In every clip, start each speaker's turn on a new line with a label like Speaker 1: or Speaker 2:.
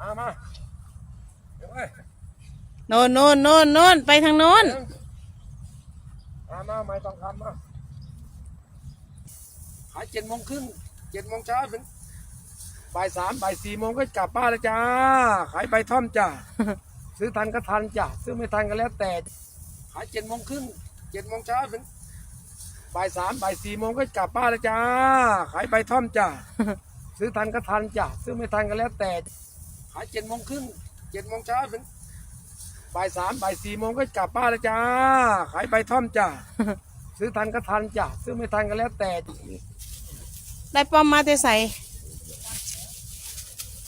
Speaker 1: มามาเดี๋ยวเว้ย
Speaker 2: โน่นโน่นโน่นโน่นไปทางโน้น
Speaker 1: มามาไม่ต้องทำมาขายเจ็ดโมงครึ่งเจ็ดโมงเช้าถึงบ่ายสามบ่ายสี่โมงก็กลับบ้านแล้วจ้า ขายใบท่อมจ้า ซื้อทันก็ทันจ้ะซื้อไม่ทันก็แล้วแต่ ขายเจ็ดโมงครึ่งเจ็ดโมงเช้าถึงบ่ายสามบ่ายสี่โมงก็กลับบ้านแล้วจ้า ขายใบท่อมจ้า ซื้อทันก็ทันจ้ะซื้อไม่ทันก็แล้วแต่ ขายเจ็ดโมงครึ่งเจ็ดโมงเช้าถึงบ่ายสามบ่ายสี่โมงก็กลับบ้านแล้วจ้า ขายใบท่อมจ้าซื้อทันก็ทันจ้ะซื้อไม่ทันก็แล้วแต่
Speaker 2: ได้ป้อมมาแต่ใส่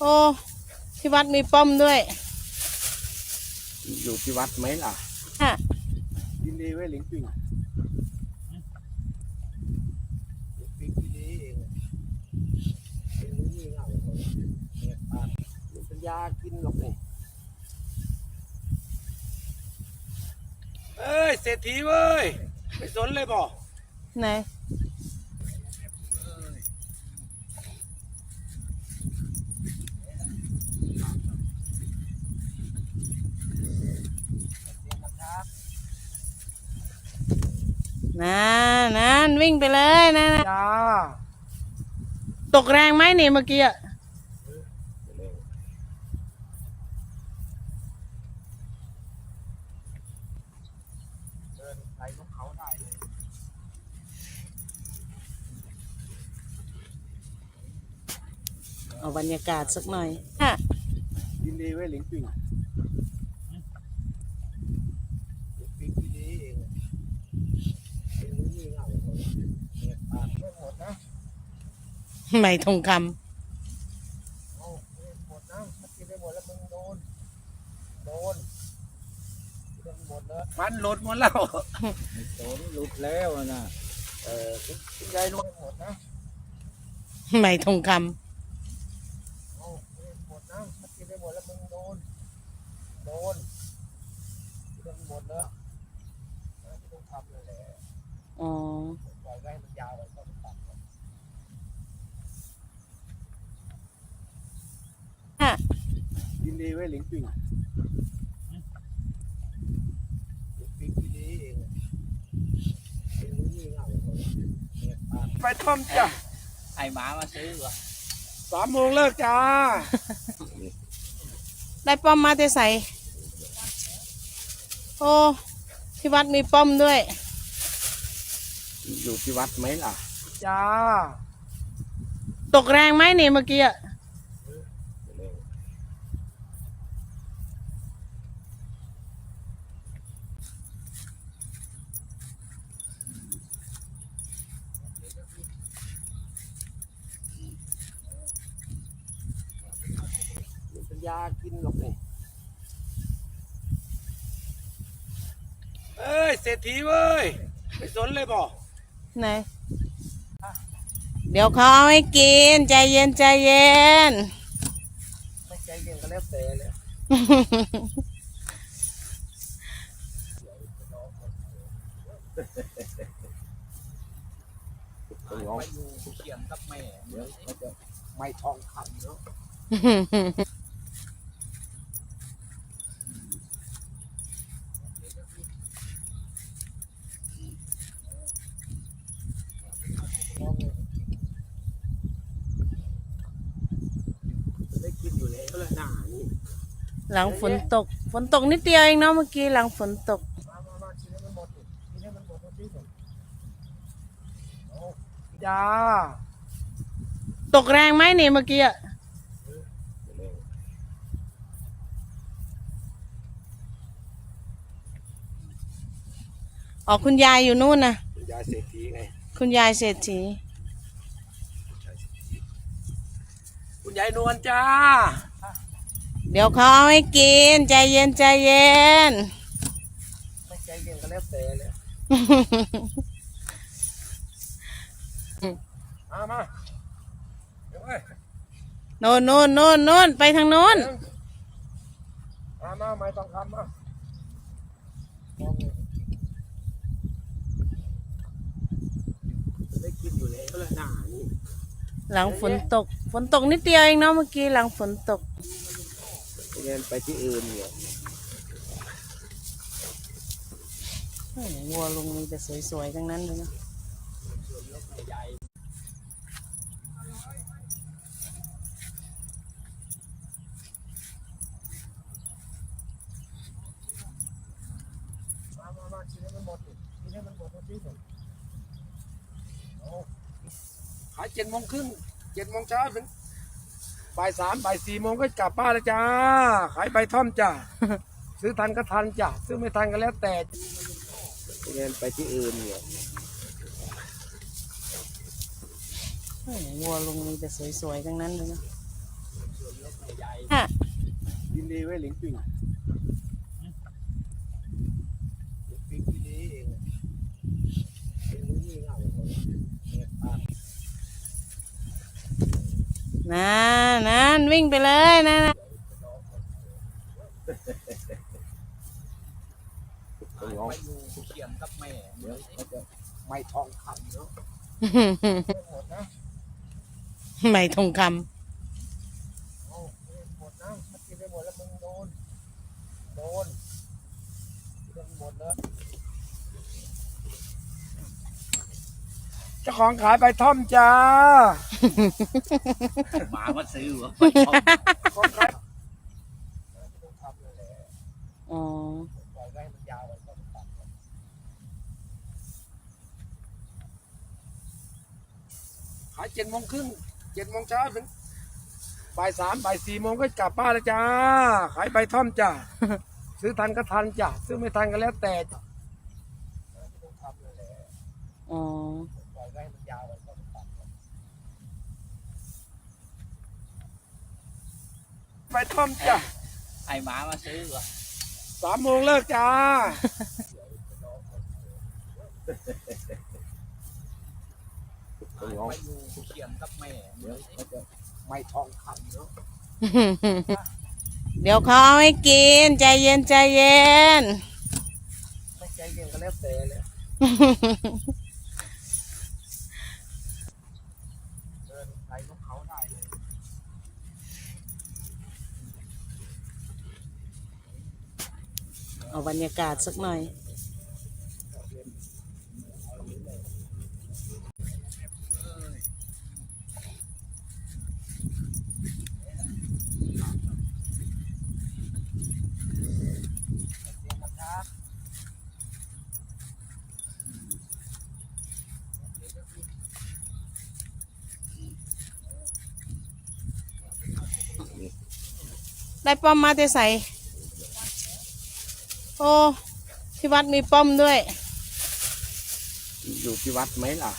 Speaker 2: โอ้ที่วัดมีป้อมด้วย
Speaker 1: อยู่ที่วัดไหมล่ะ
Speaker 2: ฮะ
Speaker 1: ยินดีไว้หลิงปิงปิงที่นี่เองเป็นรู้นี่เงาเนี่ยปาก มีปัญญากินหรอกนี่เอ้ยเศรษฐีเว้ยไม่สนเลยบ่
Speaker 2: ไหนนั่นนั่นวิ่งไปเลยนั่นน่ะ
Speaker 1: จ้า
Speaker 2: ตกแรงไหมนี่เมื่อกี้อะ
Speaker 1: เดินไปนกเขาได้เลย
Speaker 2: เอาบรรยากาศสักหน่อยฮะ
Speaker 1: ยินดีไว้หลิงปิงปิงที่นี่เองเป็นรู้นี่เงาเนี่ยปากไม่หมดนะ
Speaker 2: ไม่ทองค
Speaker 1: โอ้ไม่หมดนะถ้ากินได้หมดแล้วมึงโดนโดนกินหมดเลยมันหลุดหมดแล้ว
Speaker 3: โดนหลุดแล้วนะ
Speaker 1: เออคุณยายลงหมดนะำ
Speaker 2: ไม่ทองค
Speaker 1: โอ้ไม่หมดนะถ้ากินได้หมดแล้วมึงโดน โดนกินหมดแล้วไม่ต้องทำเลยแหละำ
Speaker 2: อ๋อ
Speaker 1: ปล่อยไว้ให้มันยาวไว้ก็ตัดก่อน
Speaker 2: ฮะ
Speaker 1: ยินดีไว้หลิงปิงปิงที่นี่เองเป็นรู้นี่เงาเนี่ยปากไปท่อมจ้ะ
Speaker 3: ไอหมามาซื้อเหรอ
Speaker 1: สามโมงเลิกจ้า
Speaker 2: ได้ป้อมมาแต่ใส่โอ้ที่วัดมีป้อมด้วย
Speaker 1: อยู่ที่วัดไหมล่ะ จ้า
Speaker 2: ตกแรงไหมนี่เมื่อกี้อะ
Speaker 1: มีปัญญากินหรอกนี่ เอ้ยเศรษฐีเว้ยไม่สนเลยบ่
Speaker 2: ไหนเดี๋ยวเขาเอาให้กิน ใจเย็นใจเย็น
Speaker 1: ไม่ใจเย็นก็แล้วแต่เลยต้องร้อง
Speaker 3: ไปอยู่เขียงกับแม่
Speaker 1: เดี๋ยวเขาจะไม่ทองคำเนาะจะได้กินอยู่แล้วละหนานี่
Speaker 2: หลังฝนตก ฝนตกนิดเดียวเองเนาะเมื่อกี้หลังฝนตก
Speaker 1: มามามากินให้มันหมดดิกินให้มันหมดหมดที่สุดโอ้จ้า
Speaker 2: ตกแรงไหมนี่เมื่อกี้อะอ๋อคุณยายอยู่นู่นนะ
Speaker 1: คุณยายเศรษฐีไง
Speaker 2: คุณยายเศรษฐี
Speaker 1: คุณยายนวลจ้า
Speaker 2: เดี๋ยวเขาเอาให้กิน ใจเย็นใจเย็น
Speaker 1: ไม่ใจเย็นก็แล้วแต่เลยมามาเดี๋ยวเว้ย
Speaker 2: โน่นโน่นโน่นโน่นไปทางโน้น
Speaker 1: มามาไม่ต้องทำมาจะได้กินอยู่แล้วละหนานี่
Speaker 2: หลังฝนตก ฝนตกนิดเดียวเองเนาะเมื่อกี้หลังฝนตก
Speaker 1: เงินไปที่อื่นเนี่ย
Speaker 2: โอ้โหวัวลุงมีแต่สวยๆทั้งนั้นเลยเนาะ
Speaker 1: มามามากินให้มันหมดดิกินให้มันหมดหมดที่สุดเอาขายเจ็ดโมงครึ่งเจ็ดโมงเช้าถึง บ่ายสามบ่ายสี่โมงก็กลับบ้านแล้วจ้า ขายใบท่อมจ้า ซื้อทันก็ทันจ้ะซื้อไม่ทันก็แล้วแต่เงินไปที่อื่นเนี่ย
Speaker 2: โอ้โหวัวลุงมีแต่สวยๆทั้งนั้นเลยเนาะอะ
Speaker 1: ยินดีไว้หลิงปิงหลิงปิงที่นี่เองเป็นรู้นี่เงาคนเนี่ยตาม
Speaker 2: นั่นนั่นวิ่งไปเลยนั่นน่ะ
Speaker 3: ไปอยู่เขียงกับแม่
Speaker 1: เดี๋ยวเขาจะไม่ทองคำเนาะหมดนะ
Speaker 2: ไม่ทองค
Speaker 1: โอ้หมดนะถ้ากินไปหมดแล้วมึงโดน โดนเรื่องหมดเลย เจ้าของขายใบท่อมจ้า
Speaker 3: หมามาซื้อวะ
Speaker 1: ของขายต้องทำเลยแหละำ
Speaker 2: อ๋อ
Speaker 1: ปล่อยไว้ให้มันยาวไว้ต้องตัดขายเจ็ดโมงครึ่งเจ็ดโมงเช้าถึงบ่ายสามบ่ายสี่โมงก็กลับบ้านแล้วจ้า ขายใบท่อมจ้า ซื้อทันก็ทันจ้ะซื้อไม่ทันก็แล้วแต่จ้ะต้องทำเลยแหละ
Speaker 2: อ๋อ
Speaker 1: ปล่อยไว้ให้มันยาวไว้ต้องตัด ใบท่อมจ้ะ
Speaker 3: ไอหมามาซื้อวะ
Speaker 1: สามโมงเลิกจ้า
Speaker 3: ไปอยู่เขียงกับแม่
Speaker 1: เดี๋ยวเขาจะไม่ทองคำเนาะ
Speaker 2: เดี๋ยวเขาเอาให้กิน ใจเย็นใจเย็น
Speaker 1: ไม่ใจเย็นก็แล้วแต่เลยเดินไปนกเขาได้เลย
Speaker 2: เอาบ รรยากาศสักหน่อย ได้ป้อมมาแต่ใส่ โอ้ที่วัดมีป้อมด้วย
Speaker 1: อยู่ที่วัดไหมล่ะ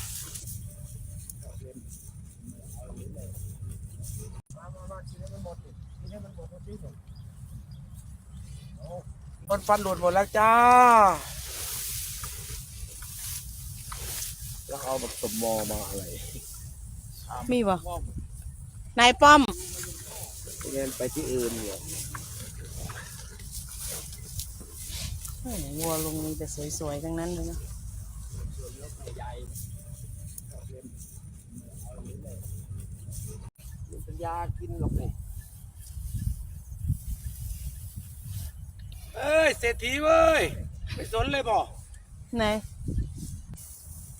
Speaker 1: มามามากินให้มันหมดดิกินให้มันหมดหมดที่สุดโดนฟันหลุดหมดแล้วจ้า แล้วเอาแบบสมมอมาอะไร
Speaker 2: มีบ่นายป้อม
Speaker 1: เงินไปที่อื่นเนี่ย
Speaker 2: โอ้โห วัวลุงมีแต่สวยๆทั้งนั้นเลยเนาะ
Speaker 1: มันเป็นยากินหรอกนี่เอ้ยเศรษฐีเว้ยไม่สนเลยบ่
Speaker 2: ไหน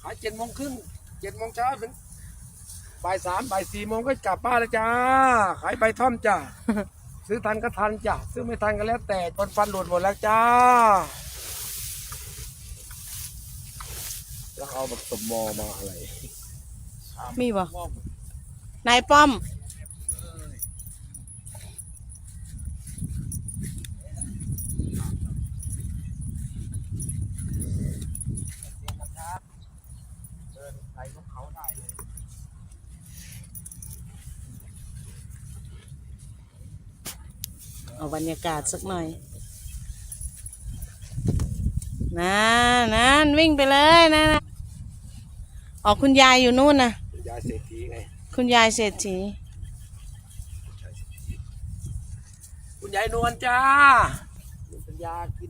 Speaker 1: ขายเจ็ดโมงครึ่งเจ็ดโมงเช้าถึงบ่ายสามบ่ายสี่โมงก็กลับบ้านแล้วจ้า ขายใบท่อมจ้า ซื้อทันก็ทันจ้ะซื้อไม่ทันก็แล้วแต่โดนฟันหลุดหมดแล้วจ้า แล้วเอาแบบสมมอมาอะไร
Speaker 2: มีบ่นายป้อม
Speaker 1: เดินไปนกเขาได้เลย
Speaker 2: เอาบรรยากาศสักหน่อยนั่นนั่นวิ่งไปเลยนั่นน่ะออกคุณยายอยู่นู่นนะ
Speaker 1: เป็นยาเศรษฐีไง
Speaker 2: คุณยายเศรษฐี
Speaker 1: คุณยายนวลจ้ามันเป็นยากิน